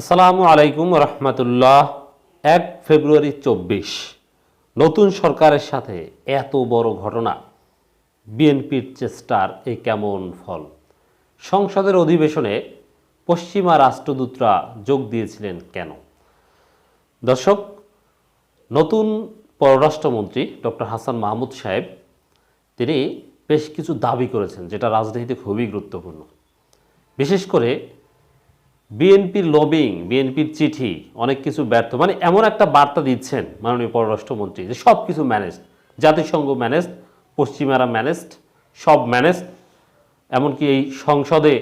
আসসালামু আলাইকুম রহমতুল্লাহ। এক ফেব্রুয়ারি চব্বিশ। নতুন সরকারের সাথে এত বড় ঘটনা। বিএনপির চেষ্টার এই কেমন ফল? সংসদের অধিবেশনে পশ্চিমা রাষ্ট্রদূতরা যোগ দিয়েছিলেন কেন? দর্শক, নতুন পররাষ্ট্রমন্ত্রী ডক্টর হাসান মাহমুদ সাহেব, তিনি বেশ কিছু দাবি করেছেন, যেটা রাজনীতিতে খুবই গুরুত্বপূর্ণ বিশেষ করে বিএনপির লবিং বিএনপির চিঠি, অনেক কিছু ব্যর্থ। মানে এমন একটা বার্তা দিচ্ছেন মাননীয় পররাষ্ট্রমন্ত্রী যে সব কিছু ম্যানেজ জাতিসংঘ ম্যানেজ পশ্চিমারা ম্যানেজড সব ম্যানেজ এমনকি এই সংসদে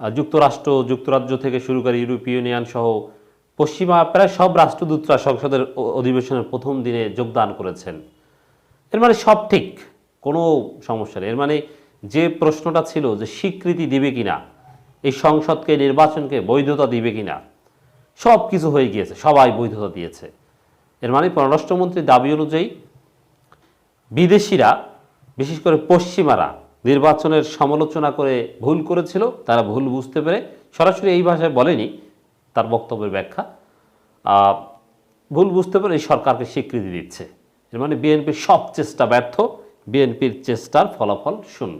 যুক্তরাষ্ট্র, যুক্তরাজ্য থেকে শুরু করে ইউরোপীয় ইউনিয়ন সহ পশ্চিমা, প্রায় সব রাষ্ট্রদূতরা সংসদের অধিবেশনের প্রথম দিনে যোগদান করেছেন। এর মানে সব ঠিক, কোনো সমস্যা নেই। এর মানে যে প্রশ্নটা ছিল যে স্বীকৃতি দিবে কিনা এই সংসদকে, নির্বাচনকে বৈধতা দিবে কিনা? সব কিছু হয়ে গিয়েছে, সবাই বৈধতা দিয়েছে। এর মানে পররাষ্ট্রমন্ত্রীর দাবি অনুযায়ী বিদেশিরা, বিশেষ করে পশ্চিমারা, নির্বাচনের সমালোচনা করে ভুল করেছিল, তারা ভুল বুঝতে পেরে সরাসরি এই ভাষায় বলেনি তার বক্তব্যের ব্যাখ্যা। ভুল বুঝতে পেরে এই সরকারকে স্বীকৃতি দিচ্ছে। এর মানে বিএনপির সব চেষ্টা ব্যর্থ, বিএনপির চেষ্টার ফলাফল শূন্য।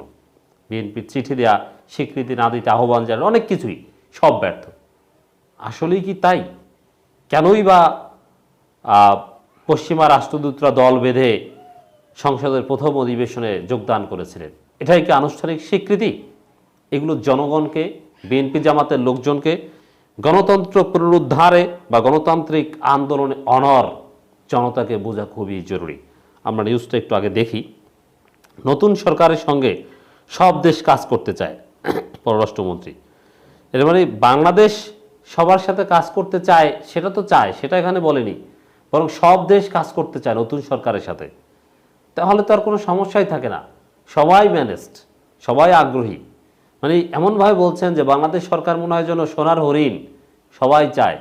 বিএনপির চিঠি দেওয়া স্বীকৃতি না দিতে আহ্বান জানানো, অনেক কিছুই সব ব্যর্থ। আসলেই কি তাই? কেনই বা পশ্চিমা রাষ্ট্রদূতরা দল বেঁধে সংসদের প্রথম অধিবেশনে যোগদান করেছিলেন? এটাই কি আনুষ্ঠানিক স্বীকৃতি? এগুলো জনগণকে, বিএনপি জামাতের লোকজনকে গণতন্ত্র পুনরুদ্ধারে বা গণতান্ত্রিক আন্দোলনে অনর জনতাকে বোঝা খুবই জরুরি। আমরা নিউজটা একটু আগে দেখি। নতুন সরকারের সঙ্গে সব দেশ কাজ করতে চায়, পররাষ্ট্রমন্ত্রী। এর মানে বাংলাদেশ সবার সাথে কাজ করতে চায়, সেটা তো চায়, সেটা এখানে বলেনি। বরং সব দেশ কাজ করতে চায় নতুন সরকারের সাথে। তাহলে তো আর কোনো সমস্যাই থাকে না। সবাই ম্যানেজড সবাই আগ্রহী। মানে এমনভাবে বলছেন যে বাংলাদেশ সরকার মনে হয় যেন সোনার হরিণ, সবাই চায়।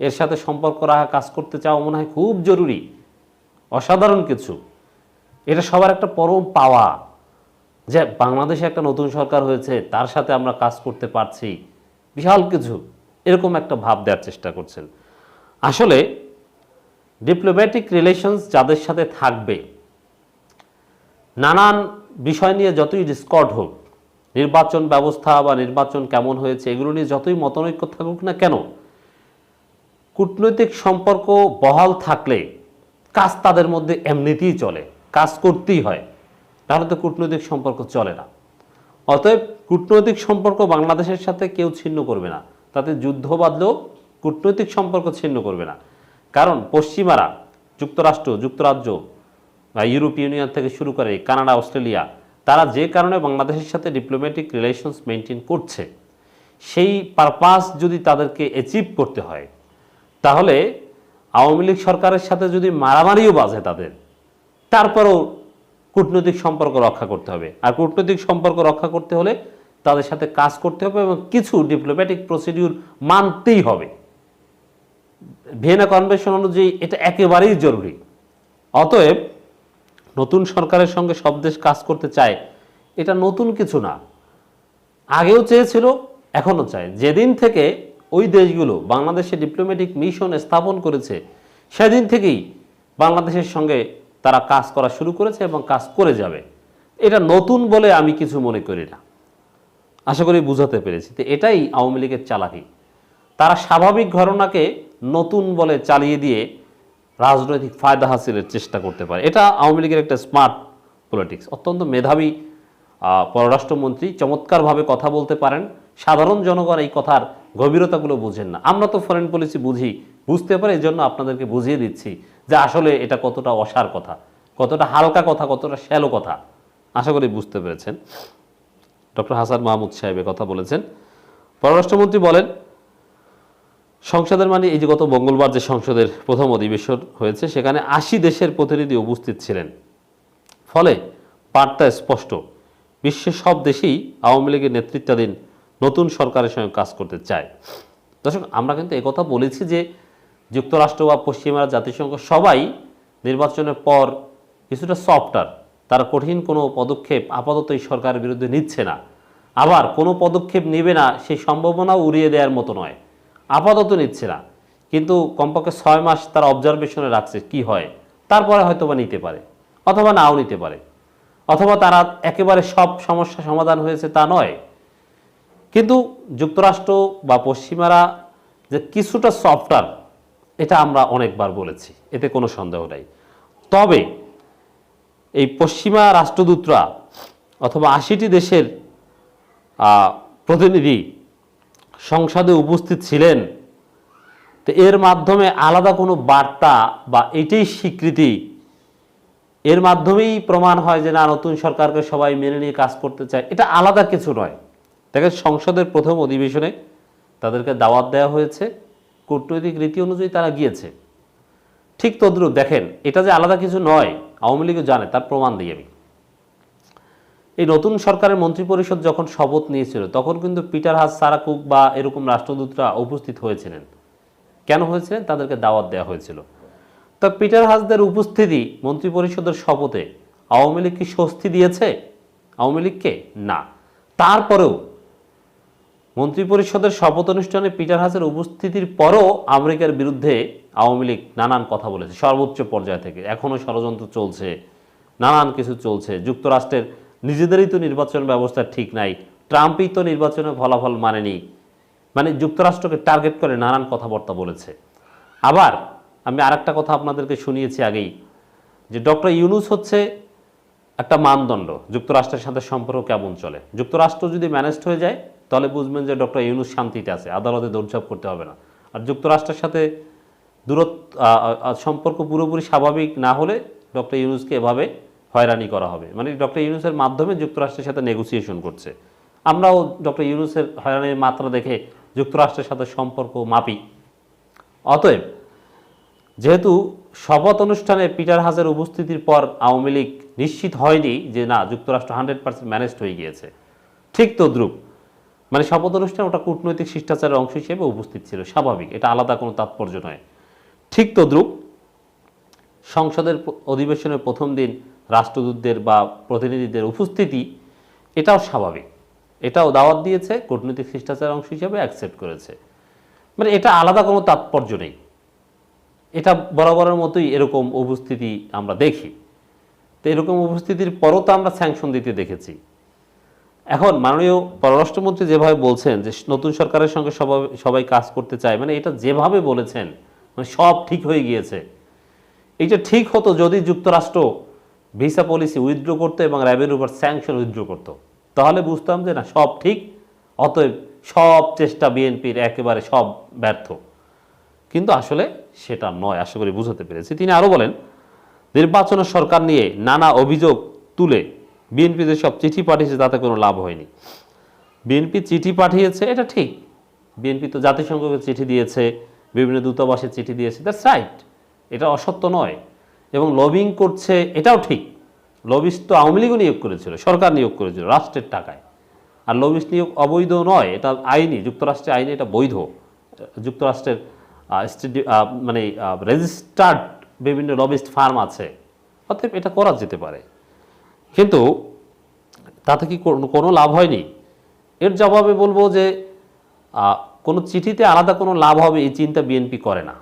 এর সাথে সম্পর্ক রাখা, কাজ করতে চাওয়া মনে হয় খুব জরুরি। অসাধারণ কিছু। এটা সবার একটা পরম পাওয়া। যে বাংলাদেশে একটা নতুন সরকার হয়েছে, তার সাথে আমরা কাজ করতে পারছি। বিশাল কিছু। এরকম একটা ভাব দেওয়ার চেষ্টা করছেন। আসলে ডিপ্লোম্যাটিক রিলেশনস যাদের সাথে থাকবে, নানান বিষয় নিয়ে যতই ডিসকর্ড হোক, নির্বাচন ব্যবস্থা বা নির্বাচন কেমন হয়েছে, এগুলো নিয়ে যতই মতনৈক্য থাকুক না কেন, কূটনৈতিক সম্পর্ক বহাল থাকলে কাজ তাদের মধ্যে এমনিতেই চলে, কাজ করতেই হয়। তাহলে তো কূটনৈতিক সম্পর্ক চলে না। অতএব কূটনৈতিক সম্পর্ক বাংলাদেশের সাথে কেউ ছিন্ন করবে না। তাতে যুদ্ধ বাঁধলেও কূটনৈতিক সম্পর্ক ছিন্ন করবে না। কারণ পশ্চিমারা, যুক্তরাষ্ট্র, যুক্তরাজ্য বা ইউরোপীয় ইউনিয়ন থেকে শুরু করে কানাডা, অস্ট্রেলিয়া, তারা যে কারণে বাংলাদেশের সাথে ডিপ্লোম্যাটিক রিলেশনস মেনটেন করছে, সেই পারপাস যদি তাদেরকে অ্যাচিভ করতে হয়, তাহলে আওয়ামী লীগ সরকারের সাথে যদি মারামারিও বাজে তাদের, তারপরেও কূটনৈতিক সম্পর্ক রক্ষা করতে হবে। আর কূটনৈতিক সম্পর্ক রক্ষা করতে হলে তাদের সাথে কাজ করতে হবে এবং কিছু ডিপ্লোম্যাটিক প্রসিডিউর মানতেই হবে। ভিয়েনা কনভেনশন অনুযায়ী এটা একেবারেই জরুরি। অতএব নতুন সরকারের সঙ্গে সব দেশ কাজ করতে চায়, এটা নতুন কিছু না। আগেও চেয়েছিল, এখনও চায়। যেদিন থেকে ওই দেশগুলো বাংলাদেশে ডিপ্লোম্যাটিক মিশন স্থাপন করেছে, সেদিন থেকেই বাংলাদেশের সঙ্গে তারা কাজ করা শুরু করেছে এবং কাজ করে যাবে। এটা নতুন বলে আমি কিছু মনে করি না। আশা করি বুঝাতে পেরেছি তো এটাই আওয়ামী লীগের চালাকি। তারা স্বাভাবিক ঘটনাকে নতুন বলে চালিয়ে দিয়ে রাজনৈতিক ফায়দা হাসিলের চেষ্টা করতে পারে। এটা আওয়ামী লীগের একটা স্মার্ট পলিটিক্স অত্যন্ত মেধাবী পররাষ্ট্রমন্ত্রী চমৎকারভাবে কথা বলতে পারেন। সাধারণ জনগণ এই কথার গভীরতাগুলো বুঝেন না। আমরা তো ফরেন পলিসি বুঝি, বুঝতে পারি এই জন্য আপনাদেরকে বুঝিয়ে দিচ্ছি। যে আসলে এটা কতটা অসার কথা, কতটা হালকা কথা, কতটা শ্যালো কথা। আশা করি বুঝতে পেরেছেন। ডক্টর হাসান মাহমুদ সাহেব কথা বলেছেন। পররাষ্ট্রমন্ত্রী বলেন, সংসদের মানে এই যে গত মঙ্গলবার যে সংসদের প্রথম অধিবেশন হয়েছে, সেখানে আশি দেশের প্রতিনিধি উপস্থিত ছিলেন। ফলে বার্তা স্পষ্ট বিশ্বের সব দেশেই আওয়ামী লীগের নেতৃত্বাধীন নতুন সরকারের সঙ্গে কাজ করতে চায়। দর্শক, আমরা কিন্তু একথা বলেছি যে যুক্তরাষ্ট্র বা পশ্চিমারা জাতিসংঘ সবাই নির্বাচনের পর কিছুটা সফটার তারা কঠিন কোনো পদক্ষেপ আপাতত এই সরকারের বিরুদ্ধে নিচ্ছে না। আবার কোনো পদক্ষেপ নেবে না, সেই সম্ভাবনাও উড়িয়ে দেওয়ার মতো নয়। আপাতত নিচ্ছে না। কিন্তু কমপক্ষে ছয় মাস তারা অবজারভেশনে রাখছে কি হয়। তারপরে হয়তো বা নিতে পারে, অথবা নাও নিতে পারে। অথবা তারা একেবারে সব সমস্যা সমাধান হয়েছে তা নয়। কিন্তু যুক্তরাষ্ট্র বা পশ্চিমারা যে কিছুটা সফটওয়্যার এটা আমরা অনেকবার বলেছি, এতে কোনো সন্দেহ নাই। তবে এই পশ্চিমা রাষ্ট্রদূতরা অথবা আশিটি দেশের প্রতিনিধি সংসদে উপস্থিত ছিলেন, তো এর মাধ্যমে আলাদা কোনো বার্তা বা এটাই স্বীকৃতি, এর মাধ্যমেই প্রমাণ হয় যে না, নতুন সরকারকে সবাই মেনে নিয়ে কাজ করতে চায়। এটা আলাদা কিছু নয়। দেখেন সংসদের প্রথম অধিবেশনে তাদেরকে দাওয়াত দেওয়া হয়েছে। কূটনৈতিক রীতি অনুযায়ী তারা গিয়েছে। ঠিক তদ্রুপ দেখেন, এটা যে আলাদা কিছু নয়, আওয়ামী লীগও জানে, তার প্রমাণ দিই আমি। এই নতুন সরকারের মন্ত্রিপরিষদ যখন শপথ নিয়েছিল, তখন কিন্তু পিটার হাস, সারাকুক বা এরকম রাষ্ট্রদূতরা উপস্থিত হয়েছিলেন। কেন হয়েছিলেন? তাদেরকে দাওয়াত দেওয়া হয়েছিল। তো পিটার হাসদের উপস্থিতি মন্ত্রিপরিষদের শপথে আওয়ামী লীগ কি স্বস্তি দিয়েছে? আওয়ামী লীগকে না। তারপরেও মন্ত্রিপরিষদের শপথ অনুষ্ঠানে পিটার হাসের উপস্থিতির পরও আমেরিকার বিরুদ্ধে আওয়ামী লীগ নানান কথা বলেছে, সর্বোচ্চ পর্যায় থেকে। এখনও ষড়যন্ত্র চলছে, নানান কিছু চলছে। যুক্তরাষ্ট্রের নিজেদেরই তো নির্বাচন ব্যবস্থা ঠিক নাই, ট্রাম্পই তো নির্বাচনে ফলাফল মানেনি। মানে যুক্তরাষ্ট্রকে টার্গেট করে নানান কথাবার্তা বলেছে। আবার আমি আরেকটা কথা আপনাদেরকে শুনিয়েছি আগেই, যে ডক্টর ইউনুস হচ্ছে একটা মানদণ্ড, যুক্তরাষ্ট্রের সাথে সম্পর্ক কেমন চলে? যুক্তরাষ্ট্র যদি ম্যানেজড হয়ে যায় তাহলে বুঝবেন যে ডক্টর ইউনুস শান্তিতে আছে, আদালতে দৌড়ঝাঁপ করতে হবে না। আর যুক্তরাষ্ট্রের সাথে দূরত্ব সম্পর্ক পুরোপুরি স্বাভাবিক না হলে ডক্টর ইউনুসকে এভাবে হয়রানি করা হবে। মানে ডক্টর ইউনুসের মাধ্যমে যুক্তরাষ্ট্রের সাথে নেগোসিয়েশন করছে। আমরাও ডক্টর ইউনুসের হয়রানির মাত্রা দেখে যুক্তরাষ্ট্রের সাথে সম্পর্ক মাপি। অতএব, যেহেতু শপথ অনুষ্ঠানে পিটার হাজের উপস্থিতির পর আওয়ামী লীগ নিশ্চিত হয়নি যে না, যুক্তরাষ্ট্র হান্ড্রেড পার্সেন্ট ম্যানেজড হয়ে গিয়েছে, ঠিক তদ্রুপ মানে শপথ অনুষ্ঠানে ওটা কূটনৈতিক শিষ্টাচারের অংশ হিসেবে উপস্থিত ছিল, স্বাভাবিক, এটা আলাদা কোনো তাৎপর্য নয়। ঠিক তদ্রুপ সংসদের অধিবেশনের প্রথম দিন রাষ্ট্রদূতদের বা প্রতিনিধিদের উপস্থিতি, এটাও স্বাভাবিক। এটাও দাওয়াত দিয়েছে, কূটনৈতিক শিষ্টাচারের অংশ হিসেবে অ্যাকসেপ্ট করেছে। মানে এটা আলাদা কোনো তাৎপর্য নেই। এটা বরাবরের মতোই এরকম উপস্থিতি আমরা দেখি। তো এরকম উপস্থিতির পরও তো আমরা স্যাংশন দিতে দেখেছি। এখন মাননীয় পররাষ্ট্রমন্ত্রী যেভাবে বলছেন যে নতুন সরকারের সঙ্গে সবাই সবাই কাজ করতে চায় মানে এটা যেভাবে বলেছেন মানে সব ঠিক হয়ে গিয়েছে। এইটা ঠিক হতো যদি যুক্তরাষ্ট্র ভিসা পলিসি উইথড্র করতো এবং র্যাবের উপর স্যাংশন উইথড্র করতো। তাহলে বুঝতাম যে না, সব ঠিক, অতএব সব চেষ্টা বিএনপির একেবারে সব ব্যর্থ। কিন্তু আসলে সেটা নয়, আশা করি বুঝাতে পেরেছি। তিনি আরও বলেন নির্বাচনের সরকার নিয়ে নানা অভিযোগ তুলে বিএনপি যে সব চিঠি পাঠিয়েছে, তাতে কোনো লাভ হয়নি। বিএনপি চিঠি পাঠিয়েছে, এটা ঠিক। বিএনপি তো জাতিসংঘকে চিঠি দিয়েছে, বিভিন্ন দূতাবাসে চিঠি দিয়েছে দ্যাটস রাইট এটা অসত্য নয়। এবং লবিং করছে, এটাও ঠিক। লবিস্ট তো আওয়ামী লীগও নিয়োগ করেছিল, সরকার নিয়োগ করেছিল রাষ্ট্রের টাকায়। আর লবিস্ট নিয়োগ অবৈধ নয়, এটা আইনি, যুক্তরাষ্ট্রের আইনে, এটা বৈধ। যুক্তরাষ্ট্রের মানে রেজিস্টার্ড বিভিন্ন লবিস্ট ফার্ম আছে। অতএব এটা করা যেতে পারে। কিন্তু তাতে কি কোনো- লাভ হয়নি? এর জবাবে বলব যে কোনো চিঠিতে আলাদা কোনো লাভ হবে এই চিন্তা বিএনপি করে না।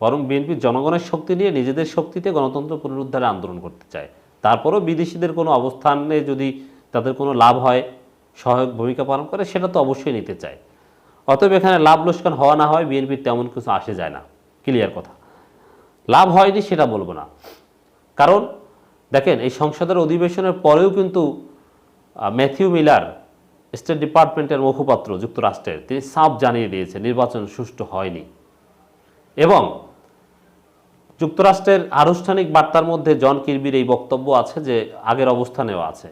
বরং বিএনপি জনগণের শক্তি নিয়ে নিজেদের শক্তিতে গণতন্ত্র পুনরুদ্ধারে আন্দোলন করতে চায়। তারপরেও বিদেশিদের কোনো অবস্থানে যদি তাদের কোনো লাভ হয়, সহায়ক ভূমিকা পালন করে, সেটা তো অবশ্যই নিতে চায়। অতএব এখানে লাভ লোকসান হওয়া না হয় বিএনপির তেমন কিছু আসে যায় না। ক্লিয়ার কথা। লাভ হয়নি সেটা বলব না। কারণ দেখেন, এই সংসদের অধিবেশনের পরেও কিন্তু ম্যাথিউ মিলার স্টেট ডিপার্টমেন্টের মুখপাত্র যুক্তরাষ্ট্রের, তিনি সাফ জানিয়ে দিয়েছে নির্বাচন সুষ্ঠু হয়নি। এবং যুক্তরাষ্ট্রের আনুষ্ঠানিক বার্তার মধ্যে জন কিরবির এই বক্তব্য আছে যে, আগের অবস্থানেও আছে।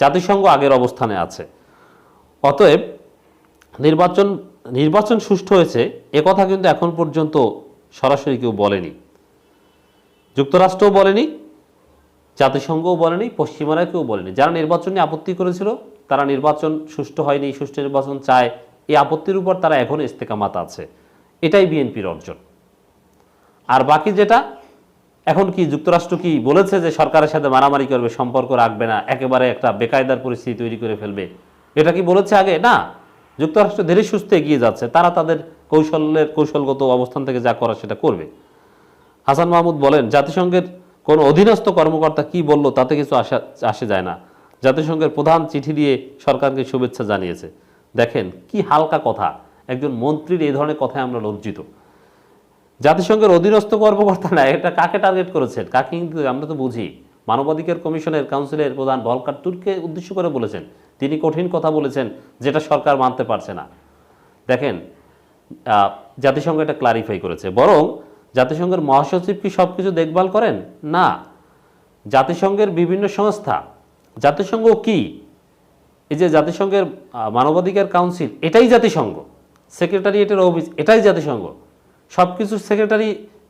জাতিসংঘ আগের অবস্থানে আছে। অতএব, নির্বাচন নির্বাচন সুষ্ঠু হয়েছে কথা কিন্তু এখন পর্যন্ত সরাসরি কেউ বলেনি। যুক্তরাষ্ট্রও বলেনি জাতিসংঘও বলেনি পশ্চিমারা কেউ বলেনি। যারা নির্বাচন নিয়ে আপত্তি করেছিল, তারা নির্বাচন সুষ্ঠু হয়নি, সুষ্ঠু নির্বাচন চায়। এই আপত্তির উপর তারা এখন ইস্তেকামাত আছে। এটাই বিএনপির অর্জন। আর বাকি যেটা, এখন কি যুক্তরাষ্ট্র কি বলেছে যে সরকারের সাথে মারামারি করবে, সম্পর্ক রাখবে না, একেবারে একটা বেকায়দার পরিস্থিতি তৈরি করে ফেলবে? এটা কি বলেছে আগে? না। যুক্তরাষ্ট্র ধীরে সুস্থে এগিয়ে যাচ্ছে। তারা তাদের কৌশলের, কৌশলগত অবস্থান থেকে যা করা সেটা করবে। হাসান মাহমুদ বলেন, জাতিসংঘের কোনো অধীনস্থ কর্মকর্তা কি বলল তাতে কিছু আসা, আসে যায় না। জাতিসংঘের প্রধান চিঠি দিয়ে সরকারকে শুভেচ্ছা জানিয়েছে। দেখেন, কি হালকা কথা। একজন মন্ত্রীর এই ধরনের কথায় আমরা লজ্জিত। জাতিসংঘের অধীনস্থ কর্মকর্তা না, এটা কাকে টার্গেট করেছেন? কাকে কিন্তু আমরা তো বুঝি। মানবাধিকার কমিশনের কাউন্সিলের প্রধান ভলকার তুর্ককে উদ্দেশ্য করে বলেছেন। তিনি কঠিন কথা বলেছেন, যেটা সরকার মানতে পারছে না। দেখেন জাতিসংঘ এটা ক্লারিফাই করেছে। বরং জাতিসংঘের মহাসচিব কি সব কিছু দেখভাল করেন? না। জাতিসংঘের বিভিন্ন সংস্থা, জাতিসংঘ কি? এই যে জাতিসংঘের মানবাধিকার কাউন্সিল, এটাই জাতিসংঘ। সেক্রেটারিয়েটের অফিস, এটাই জাতিসংঘ। সব কিছু সেক্রেটারি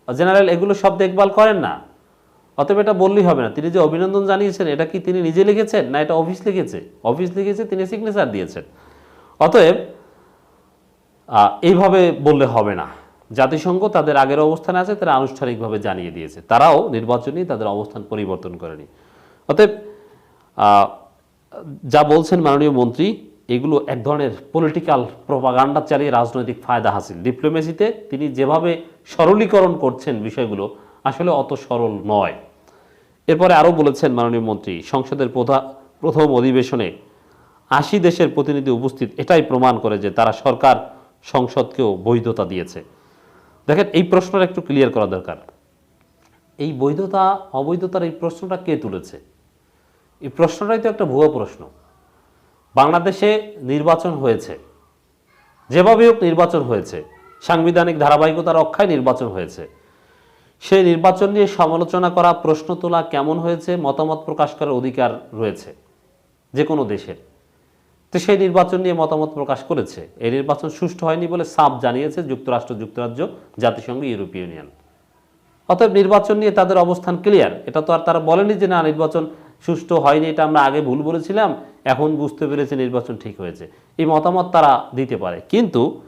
জেনারেল, এগুলো সব দেখভাল করেন না। অতএব এটা বললেই হবে না। তিনি যে অভিনন্দন জানিয়েছেন, এটা কি তিনি নিজে লিখেছেন? না, এটা অফিস লিখেছে। অফিস লিখেছে, তিনি সিগনেচার দিয়েছেন। অতএব এইভাবে বললে হবে না। জাতিসংঘ তাদের আগের অবস্থানে আছে, তারা আনুষ্ঠানিকভাবে জানিয়ে দিয়েছে। তারাও নির্বাচনী তাদের অবস্থান পরিবর্তন করেনি। অতএব যা বলছেন মাননীয় মন্ত্রী, এগুলো এক ধরনের পলিটিক্যাল প্রপাগান্ডা চালিয়ে রাজনৈতিক ফায়দা হাসিল। ডিপ্লোমেসিতে তিনি যেভাবে সরলীকরণ করছেন বিষয়গুলো, আসলে অত সরল নয়। এরপরে আরও বলেছেন মাননীয় মন্ত্রী, সংসদের প্রধা- প্রথম অধিবেশনে আশি দেশের প্রতিনিধি উপস্থিত, এটাই প্রমাণ করে যে তারা সরকার সংসদকেও বৈধতা দিয়েছে। দেখেন, এই প্রশ্নটা একটু ক্লিয়ার করা দরকার। এই বৈধতা, অবৈধতার এই প্রশ্নটা কে তুলেছে? এই প্রশ্নটাই তো একটা ভুয়ো প্রশ্ন। বাংলাদেশে নির্বাচন হয়েছে। যেভাবে হোক নির্বাচন হয়েছে। সাংবিধানিক ধারাবাহিকতা রক্ষায় নির্বাচন হয়েছে। সেই নির্বাচন নিয়ে সমালোচনা করা, প্রশ্ন তোলা কেমন হয়েছে, মতামত প্রকাশ করার অধিকার রয়েছে। যে কোনো দেশের। তো সেই নির্বাচন নিয়ে মতামত প্রকাশ করেছে। এই নির্বাচন সুষ্ঠু হয়নি বলে সাপ জানিয়েছে যুক্তরাষ্ট্র, যুক্তরাজ্য, জাতিসংঘ, ইউরোপীয় ইউনিয়ন। অতএব নির্বাচন নিয়ে তাদের অবস্থান ক্লিয়ার। এটা তো আর তারা বলেনি যে না, নির্বাচন সুষ্ঠু হয়নি, এটা আমরা আগে ভুল বলেছিলাম, এখন বুঝতে পেরেছে নির্বাচন ঠিক হয়েছে। এই মতামত তারা দিতে পারে। কিন্তু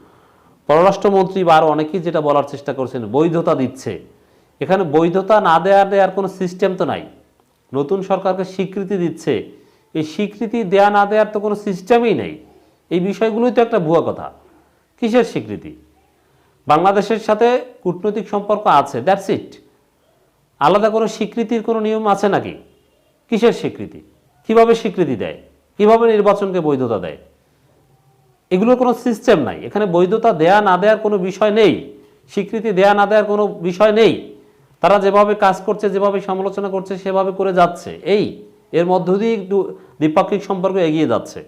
পররাষ্ট্রমন্ত্রী বা আরও অনেকেই যেটা বলার চেষ্টা করছেন, বৈধতা দিচ্ছে। এখানে বৈধতা না দেওয়ার দেওয়ার কোনো সিস্টেম তো নাই। নতুন সরকারকে স্বীকৃতি দিচ্ছে। এই স্বীকৃতি দেয়া না দেওয়ার তো কোনো সিস্টেমই নেই। এই বিষয়গুলোই তো একটা ভুয়া কথা। কিসের স্বীকৃতি? বাংলাদেশের সাথে কূটনৈতিক সম্পর্ক আছে দ্যাটস ইট আলাদা কোনো স্বীকৃতির কোনো নিয়ম আছে নাকি? কিসের স্বীকৃতি? কীভাবে স্বীকৃতি দেয়? কীভাবে নির্বাচনকে বৈধতা দেয়? এগুলোর কোনো সিস্টেম নাই। এখানে বৈধতা দেয়া না দেওয়ার কোনো বিষয় নেই। স্বীকৃতি দেয়া না দেওয়ার কোনো বিষয় নেই। তারা যেভাবে কাজ করছে, যেভাবে সমালোচনা করছে, সেভাবে করে যাচ্ছে। এই এর মধ্য দিয়ে একটু দ্বিপাক্ষিক সম্পর্ক এগিয়ে যাচ্ছে।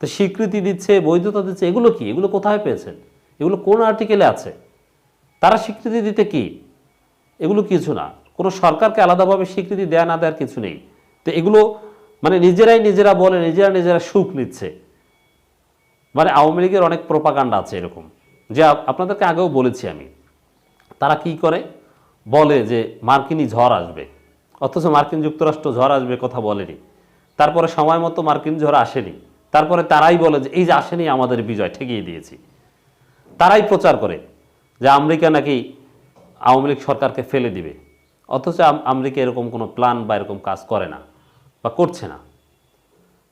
তো স্বীকৃতি দিচ্ছে, বৈধতা দিচ্ছে, এগুলো কি? এগুলো কোথায় পেয়েছেন? এগুলো কোন আর্টিকেলে আছে? তারা স্বীকৃতি দিতে কি? এগুলো কিছু না। কোনো সরকারকে আলাদাভাবে স্বীকৃতি দেয়া না দেওয়ার কিছু নেই। তো এগুলো মানে নিজেরাই নিজেরা বলে, নিজেরা নিজেরা সুখ নিচ্ছে। মানে আওয়ামী লীগের অনেক প্রপাগান্ডা আছে এরকম। যে আপনাদেরকে আগেও বলেছি আমি। তারা কি করে? বলে যে মার্কিনি ঝড় আসবে। অথচ মার্কিন যুক্তরাষ্ট্র ঝড় আসবে কথা বলেনি। তারপরে সময় মতো মার্কিন ঝড় আসেনি। তারপরে তারাই বলে যে, এই যে আসেনি আমাদের বিজয়, ঠেকিয়ে দিয়েছি। তারাই প্রচার করে যে আমেরিকা নাকি আওয়ামী লীগ সরকারকে ফেলে দিবে। অথচ আমেরিকা এরকম কোনো প্ল্যান বা এরকম কাজ করে না বা করছে না।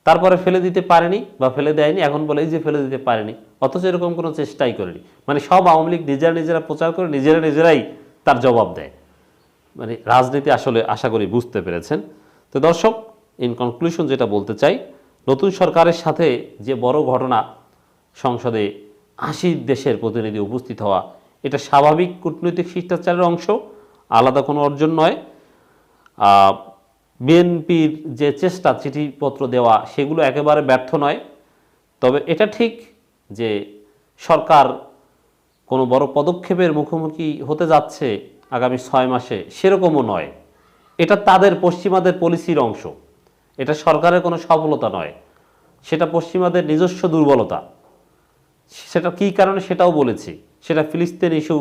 তারপরে ফেলে দিতে পারেনি বা ফেলে দেয়নি, এখন বলে এই যে ফেলে দিতে পারেনি, অথচ এরকম কোনো চেষ্টাই করেনি। মানে সব আওয়ামী লীগ নিজেরা নিজেরা প্রচার করে নিজেরা নিজেরাই তার জবাব দেয়। মানে রাজনীতি আসলে আশা করি বুঝতে পেরেছেন। তো দর্শক ইন কনক্লুশন যেটা বলতে চাই, নতুন সরকারের সাথে যে বড় ঘটনা সংসদে আশি দেশের প্রতিনিধি উপস্থিত হওয়া, এটা স্বাভাবিক কূটনৈতিক শিষ্টাচারের অংশ, আলাদা কোনো অর্জন নয়। বিএনপির যে চেষ্টা, চিঠিপত্র দেওয়া, সেগুলো একেবারে ব্যর্থ নয়। তবে এটা ঠিক যে সরকার কোনো বড় পদক্ষেপের মুখোমুখি হতে যাচ্ছে আগামী ছয় মাসে, সেরকমও নয়। এটা তাদের পশ্চিমাদের পলিসির অংশ। এটা সরকারের কোনো সফলতা নয়। সেটা পশ্চিমাদের নিজস্ব দুর্বলতা। সেটা কী কারণে সেটাও বলেছি। সেটা ফিলিস্তিন ইস্যু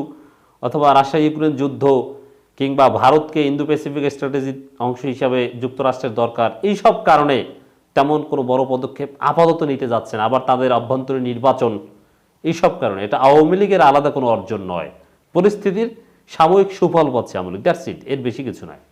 অথবা রাশিয়া ইউক্রেন যুদ্ধ কিংবা ভারতকে ইন্দো প্যাসিফিক স্ট্র্যাটেজির অংশ হিসাবে যুক্তরাষ্ট্রের দরকার এই সব কারণে তেমন কোনো বড় পদক্ষেপ আপাতত নিতে যাচ্ছে না। আবার তাদের আভ্যন্তরীণ নির্বাচন, এইসব কারণে। এটা আওয়ামী লীগের আলাদা কোনো অর্জন নয়। পরিস্থিতির সাময়িক সুফল পাচ্ছে আওয়ামী দ্যাটস ইট এর বেশি কিছু নয়